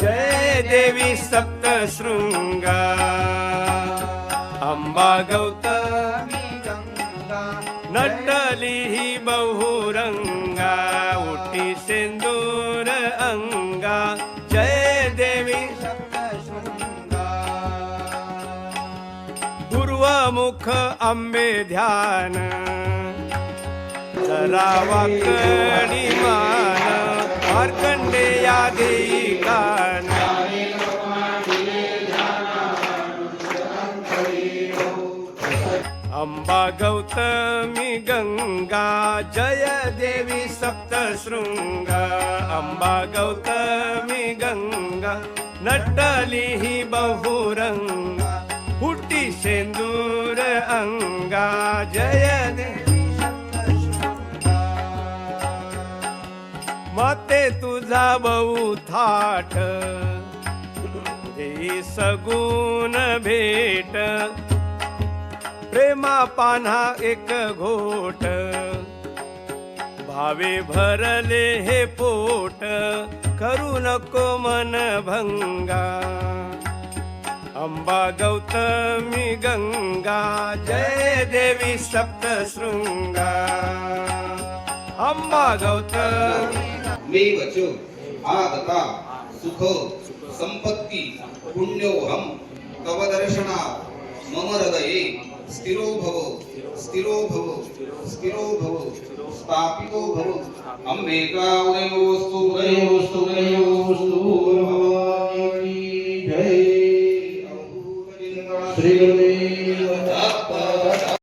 जय देवी सप्तशृंगा अंबा गौतमी गंगा नटली ही बहुरंगा उठी सिंदूर अंगा। जय देवी सप्तशृंगा पूर्वमुख आंबे ध्यान चरावा मान मार्कंडे या देई कान। अंबा गौतमी गंगा जय देवी सप्तशृंगा। अंबा गौतमी गंगा नटली ही बहुरंगा हुटी सेंदूर अंगा जय देवी। माते तुझा बहु थाट. देई सगुण भेट. प्रेमा पान्हा एक घोट. भावे भरले हे पोट. करू नको मन भंगा. अंबा गौतमी गंगा. जय देवी सप्तशृंगा. अंबा गौतमी मेवच आगता सुख संपत्ती पुण्योहम तव दर्शना मम हृदये स्थिरो भव स्थिरो भव स्थिरो भव स्थापितो भव। अंबेका उदयोस्तु उदयोस्तु उदयोस्तु भवानी।